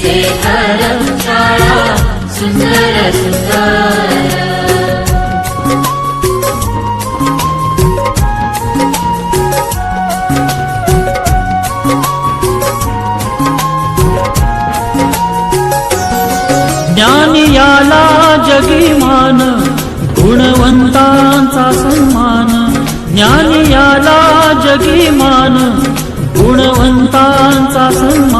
सरस्वतीचे घर शाळा सुंदर सुंदर. ज्ञान याला जगीमान गुणवंतांचा सन्मान. ज्ञान याला जगीमान गुणवंतांचा सन्मान.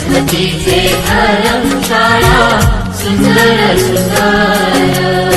किस्मतीचे हरम शाळा सुंदर सुंदर।